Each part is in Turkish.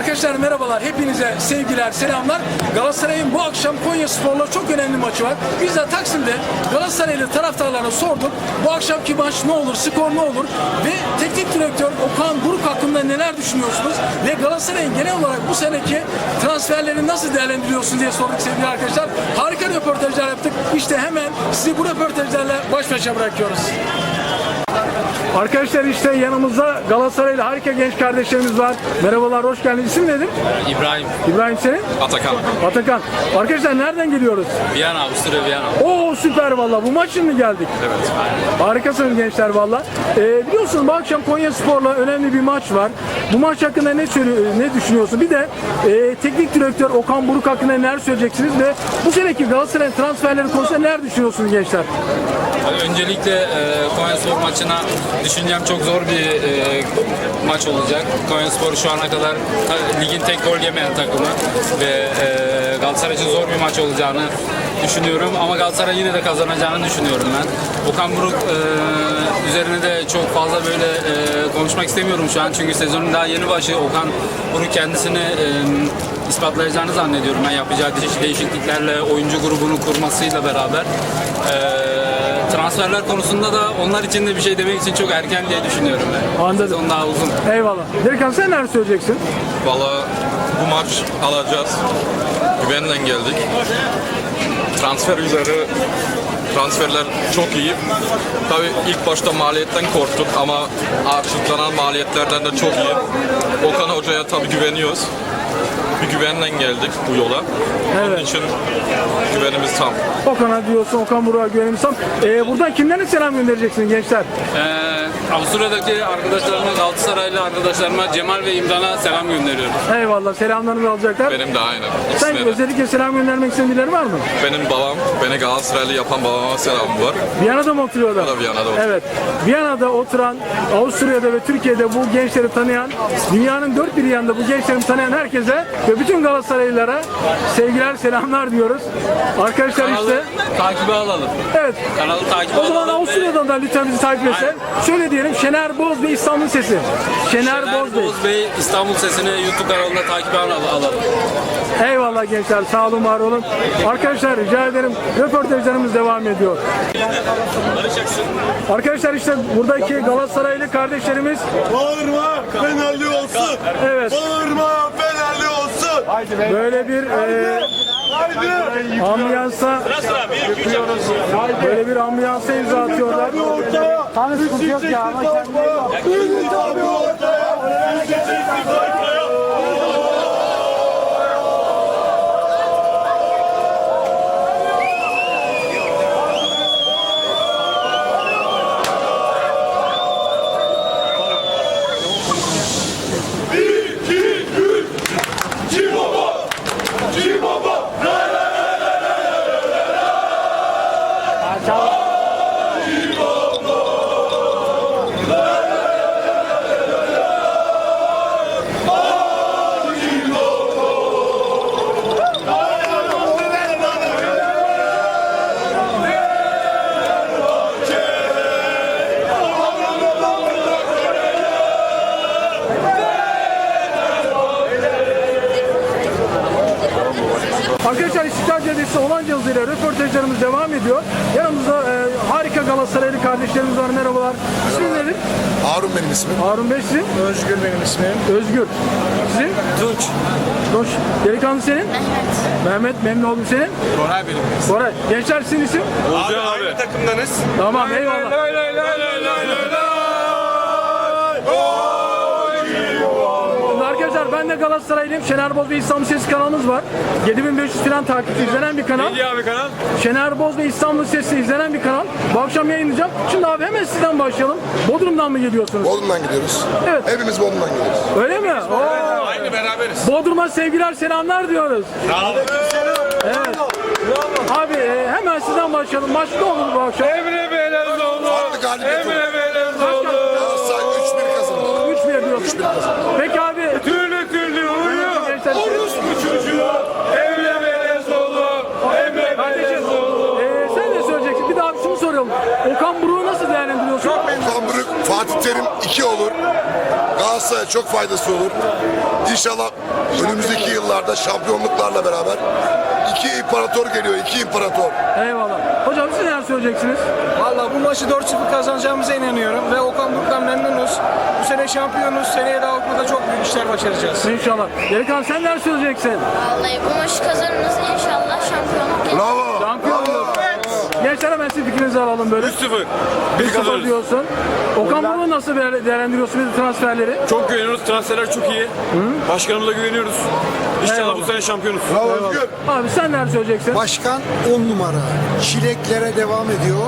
Arkadaşlar merhabalar. Hepinize sevgiler, selamlar. Galatasaray'ın bu akşam Konya Spor'la çok önemli maçı var. Biz de Taksim'de Galatasaraylı taraftarlara sorduk. Bu akşamki maç ne olur, skor ne olur ve teknik direktör Okan Buruk hakkında neler düşünüyorsunuz? Ve Galatasaray'ın genel olarak bu seneki transferleri nasıl değerlendiriyorsunuz diye sorduk sevgili arkadaşlar. Harika röportajlar yaptık. İşte hemen sizi bu röportajlarla baş başa bırakıyoruz. Arkadaşlar işte yanımızda Galatasaraylı harika genç kardeşlerimiz var. Merhabalar, hoş geldiniz. İsim nedir? İbrahim İbrahim senin? Atakan. Atakan. Arkadaşlar nereden geliyoruz? Viyana, Avusturya Viyana. Oo süper valla. Bu maç için mi geldik? Evet. Harikasınız gençler valla. Ee, biliyorsunuz bu akşam Konya Spor'la önemli bir maç var. Bu maç hakkında ne söyle- ne düşünüyorsun? Bir de e, teknik direktör Okan Buruk hakkında neler söyleyeceksiniz ve bu seneki Galatasaray'ın transferleri konusunda neler düşünüyorsunuz gençler? Öncelikle e, Konya Spor maçına düşüncem çok zor bir e, maç olacak. Konya Spor şu ana kadar ta- ligin tek gol yemeyen takımı ve e, Galatasaray için zor bir maç olacağını düşünüyorum ama Galatasaray yine de kazanacağını düşünüyorum ben. Okan Buruk e, üzerine de çok fazla böyle e, konuşmak istemiyorum şu an çünkü sezonun daha yeni başı. Okan Buruk kendisini e, ispatlayacağını zannediyorum ben yapacağı değiş- değişikliklerle oyuncu grubunu kurmasıyla beraber. E, transferler konusunda da onlar için de bir şey demek için çok erken diye düşünüyorum ben. Anladım. Sezon daha uzun. Eyvallah. Delikanlı sen neler söyleyeceksin? Valla bu maç alacağız. Güvenle geldik. Transfer üzeri transferler çok iyi. Tabii ilk başta maliyetten korktuk ama açıklanan maliyetlerden de çok iyi. Okan Hoca'ya tabii güveniyoruz. Bir güvenle geldik bu yola. Onun Evet. için güvenimiz tam. Okan'a diyorsun, Okan Buruk'a güvenimsem. Ee, buradan kimlerine selam göndereceksin gençler? Ee, Avusturya'daki arkadaşlarıma, Galatasaraylı arkadaşlarıma Cemal ve İmran'a selam gönderiyorum. Eyvallah, selamlarını alacaklar. Benim de aynı. Sen İkisine de. özellikle selam göndermek istediğin birileri var mı? Benim babam, beni Galatasaraylı yapan babama selamım var. Viyana'da mı oturuyorlar? O da Viyana'da oturuyor. Evet. Viyana'da oturan, Avusturya'da ve Türkiye'de bu gençleri tanıyan, dünyanın dört bir yanında bu gençleri tanıyan herkese ve bütün Galatasaraylılara sevgiler, selamlar diyoruz. Arkadaşlar Kanalı işte, takibe alalım. evet. Kanalı takibe O zaman alalım. Avusturya'dan da lütfen bizi takip etsin. Şöyle diyelim, Şener Boz ve İstanbul Sesi. Şener, Şener Boz Bey. Boz Bey İstanbul Sesi'ni YouTube kanalında takibe al- alalım. Eyvallah gençler, sağ olun, var olun. Arkadaşlar rica ederim, röportajlarımız devam ediyor. Arkadaşlar işte buradaki Galatasaraylı kardeşlerimiz Bağırma Fenerli olsun. Evet. Bağırma Fenerli olsun. böyle bir e, Haydi. Ambiyansa böyle bir ambiyansa imza atıyorlar. Tanrı sıkıntı yok ya ama Ümit hızıyla röportajlarımız devam ediyor. Yanımızda e, harika Galatasaraylı kardeşlerimiz var. Merhabalar. İsmin nedir? Harun benim ismim. Harun Bey sizin? Özgür benim ismim. Özgür. Sizin? Tunç. Tunç. Delikanlı senin? Mehmet. Mehmet memnun oldum senin? Koray benim. Koray. Gençler sizin isim? Abi aynı takımdanız. Tamam eyvallah. Şimdi Arkadaşlar ben de Galatasaraylıyım. Şener Boz ve İstanbul Sesi kanalımız var. 7500 falan takipçi izlenen bir kanal. İyi abi kanal. Şener Boz ve İstanbul Sesi izlenen bir kanal. Bu akşam yayınlayacağım. Şimdi abi hemen sizden başlayalım. Bodrum'dan mı geliyorsunuz? Bodrum'dan gidiyoruz. Evet. Hepimiz Bodrum'dan gidiyoruz. Öyle mi? Oo. Aynı beraberiz. Bodrum'a sevgiler selamlar diyoruz. Evet. Abi e, hemen sizden başlayalım. Maç ne olur bu akşam? Emre. Farklı galibiyet Terim 2 olur. Galatasaray Galatasaray'a çok faydası olur. İnşallah önümüzdeki yıllarda şampiyonluklarla beraber iki imparator geliyor, iki imparator. Eyvallah. Hocam siz neler söyleyeceksiniz? Valla bu maçı 4-0 kazanacağımıza inanıyorum ve Okan Buruk'tan memnunuz. Bu sene şampiyonuz. Seneye de Avrupa'da çok büyük işler başaracağız. İnşallah. Delikanlı sen neler söyleyeceksin? Vallahi bu maçı kazanırız inşallah şampiyonluk gelir. Bravo. Gençler hemen sizin fikrinizi alalım böyle. 3-0. 1-0 diyorsun. Okan Buruk'u nasıl değer- değerlendiriyorsun bir de transferleri? Çok güveniyoruz. Transferler çok iyi. Başkanımıza güveniyoruz. İnşallah Eyvallah. bu sene şampiyonuz. Bravo Özgür. Abi sen neler söyleyeceksin? Başkan 10 numara. Çileklere devam ediyor.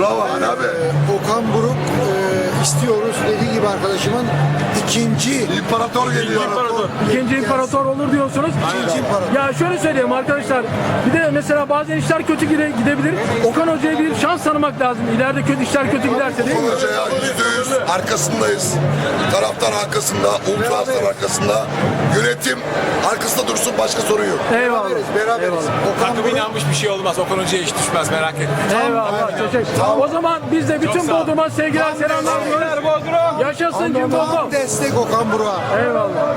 Bravo Ali abi. Ee, Okan Buruk e, istiyoruz dediği gibi arkadaşımın ikinci İmparator geliyor. İmparator. İkinci imparator olur diyorsunuz. İkinci imparator. Ya şöyle söyleyeyim arkadaşlar. Bir de mesela bazen işler kötü gide- gidebilir. Okan Hoca'ya bir şans tanımak lazım. İleride kötü işler kötü giderse değil mi? Okan Hoca'ya yüzde yüz arkasındayız. Taraftar arkasında, ultraslar arkasında. Yönetim arkasında dursun başka sorun yok. Eyvallah. beraberiz. beraberiz. Okan Buruk inanmış bir şey olmaz. Okan Hoca'ya hiç düşmez merak etme. Eyvallah. Teşekkür. O zaman biz de bütün Bodrum'a sevgiler selamlar diyoruz. Yaşasın Cim tam Bodrum. destek Okan Buruk'a. Eyvallah.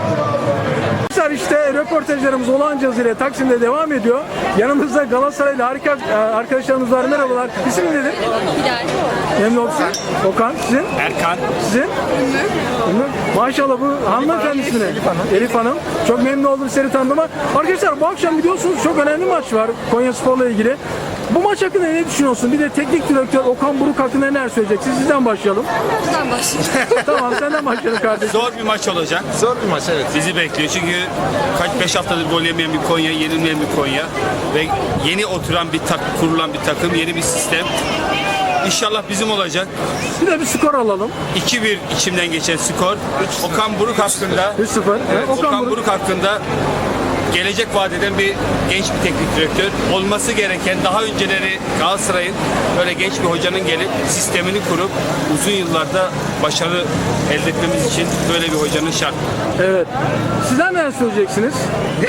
Arkadaşlar işte röportajlarımız olan ile Taksim'de devam ediyor. Yanımızda Galatasaraylı harika e, arkadaşlarımız var. Merhabalar. İsim nedir? Hilal. Memnun oldum. Okan. Sizin? Erkan. Sizin? Ümmü. Maşallah bu hanımefendi ismi ne? Elif Hanım. Elif Hanım. Çok memnun oldum seni tanıdığıma. Arkadaşlar bu akşam biliyorsunuz çok önemli maç var Konya Spor'la ilgili. Bu maç hakkında ne düşünüyorsun? Bir de teknik direktör Okan Buruk hakkında neler söyleyeceksin? Sizden başlayalım. Buradan başlayalım. tamam senden başlayalım kardeşim. Zor bir maç olacak. Zor bir maç evet. Bizi bekliyor çünkü kaç 5 haftadır gol yemeyen bir Konya, yenilmeyen bir Konya ve yeni oturan bir tak, kurulan bir takım, yeni bir sistem. İnşallah bizim olacak. Bir de bir skor alalım. 2-1 içimden geçen skor. Okan Buruk hakkında 3-0. Evet, Okan, Okan Buruk. Buruk hakkında gelecek vadeden bir genç bir teknik direktör. Olması gereken daha önceleri Galatasaray'ın böyle genç bir hocanın gelip sistemini kurup uzun yıllarda başarı elde etmemiz için böyle bir hocanın şart. Evet. Sizden neler söyleyeceksiniz?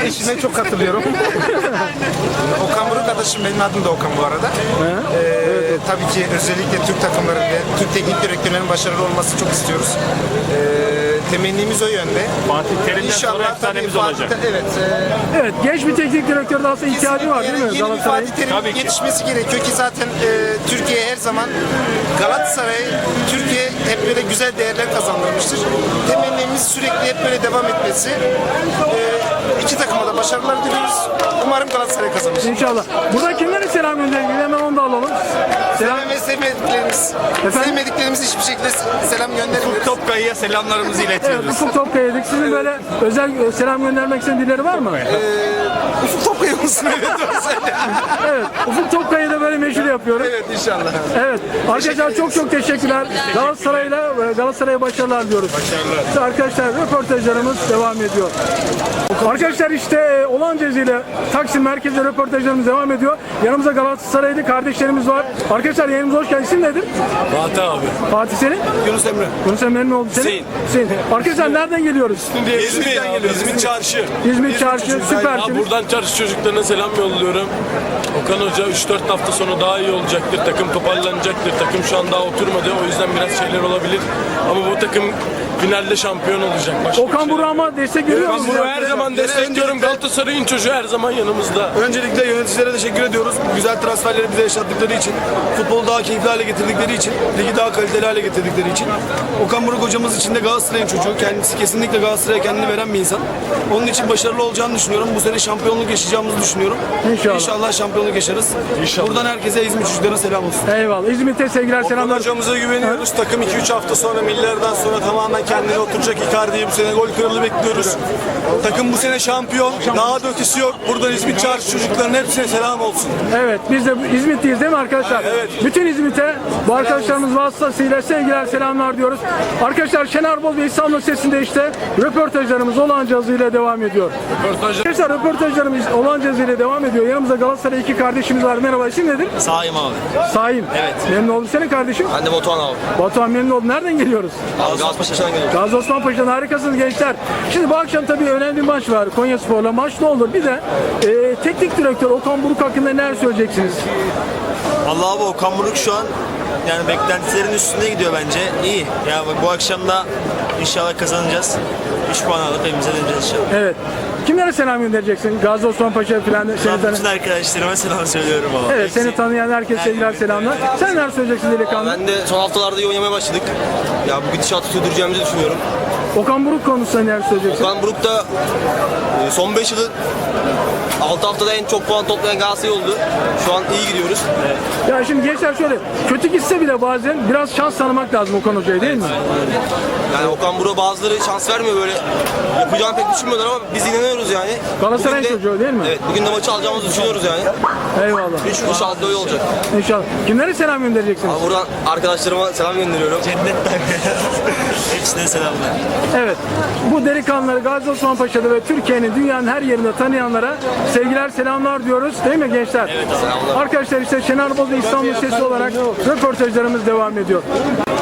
Eşime çok katılıyorum. Okan Buruk arkadaşım benim adım da Okan bu arada. Ee, tabii ki özellikle Türk takımlarında, Türk teknik direktörlerinin başarılı olması çok istiyoruz. Ee, temennimiz o yönde. Fatih Terim'den sonra İnşallah tabii efsanemiz Fatih, olacak. evet. e, Evet. Genç bir teknik direktör de aslında ihtiyacı var değil mi Yeni bir Galatasaray'ın? Fatih Terim Tabii ki. yetişmesi gerekiyor ki zaten e, Türkiye her zaman Galatasaray, Türkiye hep böyle güzel değerler kazandırmıştır. Temennimiz sürekli hep böyle devam etmesi. E, iki takıma da başarılar diliyoruz. Umarım Galatasaray kazanır. İnşallah. Burada kimlere selam gönderin? Hemen onu da alalım. Selam. Ve sevmediklerimiz, Efendim? sevmediklerimiz hiçbir şekilde selam göndermiyoruz. Topkayı'ya selamlarımızı Evet, iletiyoruz. Ufuk Topkaya'ydık. Sizin böyle özel e, selam göndermek istediğin birileri var mı? Ufuk Topkayı mısın? Evet. Evet. Ufuk Topkaya'yı da böyle meşhur yapıyoruz. evet inşallah. Evet. Arkadaşlar çok çok teşekkürler. Galatasaray'la Galatasaray'a başarılar diyoruz. Başarılar. İşte arkadaşlar röportajlarımız devam ediyor. Arkadaşlar işte e, olan ile Taksim merkezde röportajlarımız devam ediyor. Yanımızda Galatasaraylı kardeşlerimiz var. Arkadaşlar yayınımıza hoş geldiniz. İsim nedir? Fatih abi. Fatih senin? Yunus Emre. Yunus Emre'nin oğlu senin? Hüseyin. Hüseyin. Arkadaşlar nereden geliyoruz? İzmir. İzmir Çarşı. İzmir Çarşı Ya süpersiniz. buradan çarşı çocuklarına selam yolluyorum. Okan Hoca 3-4 hafta sonra daha iyi olacaktır. Takım toparlanacaktır. Takım şu an daha oturmadı. O yüzden biraz şeyler olabilir. Ama bu takım finalde şampiyon olacak. Başka Okan şey Buruk ama destek veriyor Ben musunuz? bunu her zaman destekliyorum. Galatasaray'ın çocuğu her zaman yanımızda. Öncelikle yöneticilere teşekkür ediyoruz. Bu güzel transferleri bize yaşattıkları için, futbolu daha keyifli hale getirdikleri için, ligi daha kaliteli hale getirdikleri için. Okan Buruk hocamız için de Galatasaray'ın çocuğu. Kendisi kesinlikle Galatasaray'a kendini veren bir insan. Onun için başarılı olacağını düşünüyorum. Bu sene şampiyonluk yaşayacağımızı düşünüyorum. İnşallah. şampiyonluk yaşarız. Buradan herkese İzmir çocuklarına selam olsun. Eyvallah. İzmit'e sevgiler selamlar. hocamıza güveniyoruz. Takım 2-3 hafta sonra millerden sonra tamamen kendine oturacak. Icardi'yi bu sene gol kralı bekliyoruz. Takım bu sene şampiyon. Daha da ötesi yok. Buradan İzmit Çarşı çocukların hepsine selam olsun. Evet biz de İzmit'teyiz değil mi arkadaşlar? Evet. Bütün İzmit'e bu arkadaşlarımız vasıtasıyla sevgiler selamlar diyoruz. Arkadaşlar Şener Bol ve İstanbul Sesi'nde işte röportajlarımız olan ile devam ediyor. Arkadaşlar röportajlarımız olan ile devam ediyor. Yanımızda Galatasaray iki kardeşimiz var. Merhaba isim nedir? Sahim abi. Saim. Evet. Memnun oldum. Senin kardeşim? Ben de Batuhan abi. Batuhan memnun oldum. Nereden geliyoruz? Abi Galatasaray'dan. Gazi Osman Paşa'dan harikasınız gençler. Şimdi bu akşam tabii önemli bir maç var Konya Spor'la. Maç ne olur? Bir de e, teknik direktör Okan Buruk hakkında neler söyleyeceksiniz? Vallahi abi Okan Buruk şu an yani beklentilerin üstünde gidiyor bence. İyi. Yani bu akşam da İnşallah kazanacağız. 3 puan alıp evimize döneceğiz inşallah. Evet. Kimlere selam göndereceksin? Gazi Osman Paşa falan seni tanı- Bütün arkadaşlarıma selam söylüyorum ama. Evet seni tanıyan herkese sevgiler selamlar. Sen neler söyleyeceksin delikanlı? Ben de son haftalarda iyi oynamaya başladık. Ya bu gidişatı sürdüreceğimizi düşünüyorum. Okan Buruk konusunda neler söyleyeceksin? Okan Buruk da e, son 5 yılı 6 haftada en çok puan toplayan Galatasaray oldu. Şu an iyi gidiyoruz. Ya şimdi gençler şöyle kötü gitse bile bazen biraz şans tanımak lazım Okan Hoca'ya değil mi? Yani Okan Buruk'a bazıları şans vermiyor böyle. Yapacağını pek düşünmüyorlar ama biz inanıyoruz yani. Galatasaray'ın Bugün de- çocuğu değil mi? Evet bugün de maçı alacağımızı düşünüyoruz yani. Eyvallah. İnşallah da öyle olacak. İnşallah. Kimlere selam göndereceksiniz? Ama buradan arkadaşlarıma selam gönderiyorum. Cennetten. Hepsine selamlar. Evet. Bu delikanlıları Gazi Osman Paşa'da ve Türkiye'nin dünyanın her yerinde tanıyanlara sevgiler selamlar diyoruz. Değil mi gençler? Evet selamlar. Arkadaşlar işte Şener Boz ve İstanbul Sesi olarak röportajlarımız devam ediyor.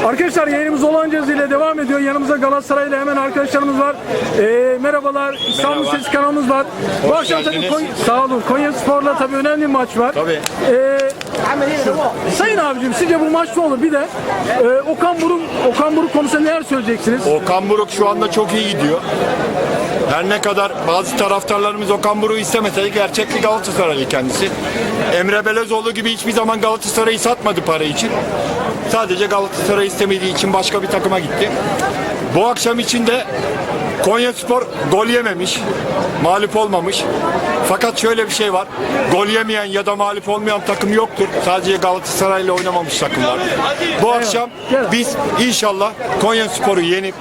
Arkadaşlar yayınımız olan ile devam ediyor. Yanımızda Galatasaray'la hemen arkadaşlarımız var. Ee, merhabalar. İstanbul Sesi kanalımız var. Bu akşam tabii Konya, sağ olun. Konya Spor'la tabii önemli bir maç var. Tabii. Sayın abicim sizce bu maç ne olur? Bir de e, Okan Buruk Okan Buruk konusunda neler söyleyeceksiniz? Okan Buruk şu anda çok iyi gidiyor. Her ne kadar bazı taraftarlarımız Okan Buruk'u istemese de gerçek bir Galatasaraylı kendisi. Emre Belezoğlu gibi hiçbir zaman Galatasaray'ı satmadı para için. Sadece Galatasaray'ı istemediği için başka bir takıma gitti. Bu akşam için de Konya Spor gol yememiş, mağlup olmamış. Fakat şöyle bir şey var. Gol yemeyen ya da mağlup olmayan takım yoktur. Sadece Galatasaray'la oynamamış takımlar. Bu akşam biz inşallah Konya Spor'u yenip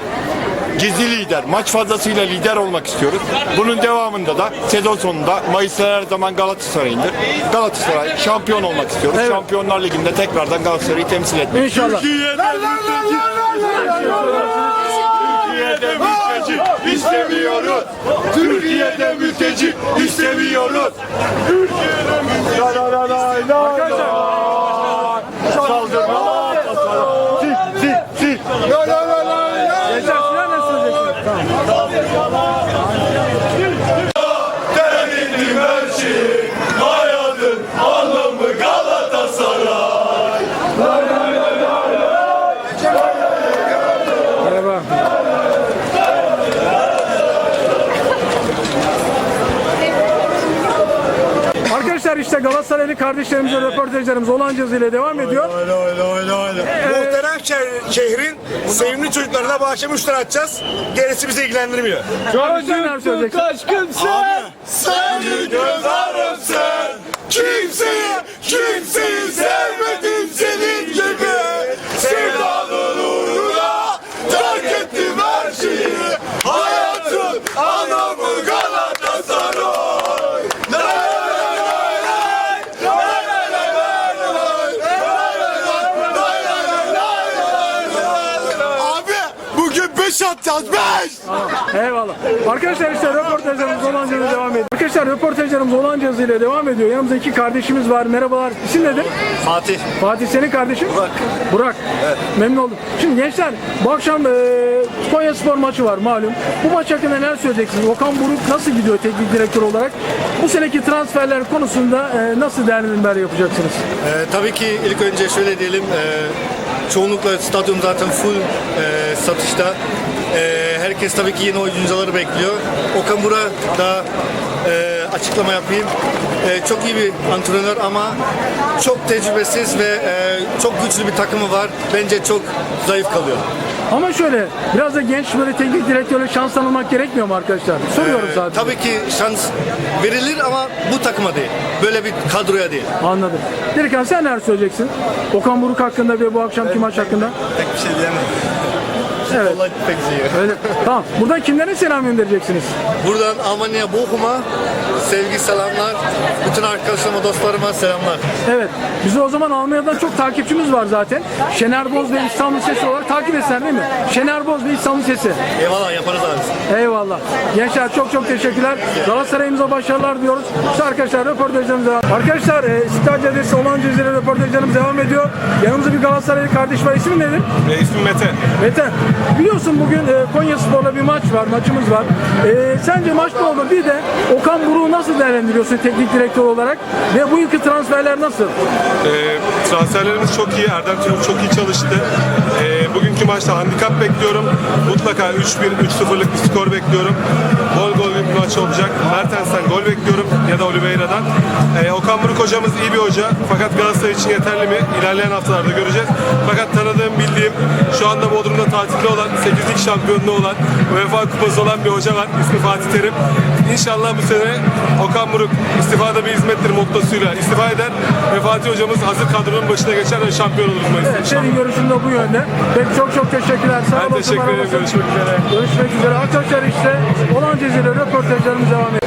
gizli lider, maç fazlasıyla lider olmak istiyoruz. Bunun devamında da sezon sonunda Mayıs'ta her zaman Galatasaray'ındır. Galatasaray şampiyon olmak istiyoruz. Şampiyonlar Ligi'nde tekrardan Galatasaray'ı temsil etmek İnşallah. Türkiye'de mülteci istemiyoruz. Türkiye'de mülteci istemiyoruz. Türkiye'de mülteci Saldırma. Merhaba. Arkadaşlar işte Galatasaraylı kardeşlerimizle röportajlarımız olan ile devam ediyor. Muhterem şehrin sevimli çocuklarına 3 lira atacağız. Gerisi bizi ilgilendirmiyor. Sen neler söyleyeceksin? Sen göz sen Kimseyi, kimseyi sevmedim senin gibi Sevdanın uğruna terk ettim her şeyi Hayatın anlamı Galatasaray Lay lay lay lay, lay lay lay lay lay, lay lay lay lay lay lay. Abi bugün 5 atacağız 5 Eyvallah. Arkadaşlar işte röportajlarımız olan ile devam ediyor. Arkadaşlar röportajlarımız olan ile devam ediyor. Yanımızda iki kardeşimiz var. Merhabalar. İsim nedir? Fatih. Fatih senin kardeşin? Burak. Burak. Evet. Memnun oldum. Şimdi gençler bu akşam e, Konya Spor maçı var malum. Bu maç hakkında neler söyleyeceksiniz? Okan Buruk nasıl gidiyor teknik direktör olarak? Bu seneki transferler konusunda e, nasıl değerlendirmeler yapacaksınız? Ee, tabii ki ilk önce şöyle diyelim. e, çoğunlukla stadyum zaten full e, satışta. E, herkes tabii ki yeni oyuncuları bekliyor. Okan Bur'a da e, açıklama yapayım. E, çok iyi bir antrenör ama çok tecrübesiz ve e, çok güçlü bir takımı var. Bence çok zayıf kalıyor. Ama şöyle biraz da genç böyle teknik direktörle şans tanımak gerekmiyor mu arkadaşlar? Soruyorum Ee, zaten. Tabii ki şans verilir ama bu takıma değil. Böyle bir kadroya değil. Anladım. Delikan sen neler söyleyeceksin? Okan Buruk hakkında ve bu akşamki maç hakkında? Pek bir şey diyemem. Evet. Pek iyi. Öyle. tamam. Buradan kimlere selam göndereceksiniz? Buradan Almanya Bochum'a sevgi selamlar. Bütün arkadaşlarıma, dostlarıma selamlar. Evet. Bizi o zaman Almanya'dan çok takipçimiz var zaten. Şener Boz ve İstanbul Sesi olarak takip etsen değil mi? Şener Boz ve İstanbul Sesi. Eyvallah yaparız abi. Eyvallah. Gençler çok çok teşekkürler. Galatasaray'ımıza başarılar diyoruz. İşte arkadaşlar röportajlarımız devam. Arkadaşlar e, İstiklal Caddesi olan Cezire röportajlarımız devam ediyor. Yanımızda bir Galatasaraylı kardeş var. İsmin nedir? İsmim Mete. Mete. Biliyorsun bugün e, Konya Spor'la bir maç var, maçımız var. E, sence maç ne olur? Bir de Okan Buruk'u nasıl değerlendiriyorsun teknik direktör olarak? Ve bu yılki transferler nasıl? Ee, transferlerimiz çok iyi. Erdem Tümur çok iyi çalıştı. Ee, bugünkü maçta handikap bekliyorum. Mutlaka 3-1, 3-0'lık bir skor bekliyorum. Bol gol bir maç olacak. Mertens'ten gol bekliyorum ya da Oliveira'dan. Hocamız iyi bir hoca. Fakat Galatasaray için yeterli mi? İlerleyen haftalarda göreceğiz. Fakat tanıdığım, bildiğim, şu anda Bodrum'da tatilde olan, 8'lik şampiyonluğu olan, UEFA kupası olan bir hoca var. İsmi Fatih Terim. İnşallah bu sene Okan Buruk istifada bir hizmettir mottosuyla istifa eder ve Fatih hocamız hazır kadronun başına geçer ve şampiyon oluruz Mayıs'ta. Evet, senin görüşün de bu yönde. Peki çok çok teşekkürler. Sağ Ben teşekkür ederim. Görüşmek üzere. Görüşmek üzere. Arkadaşlar işte olan Cezire röportajlarımız devam ediyor.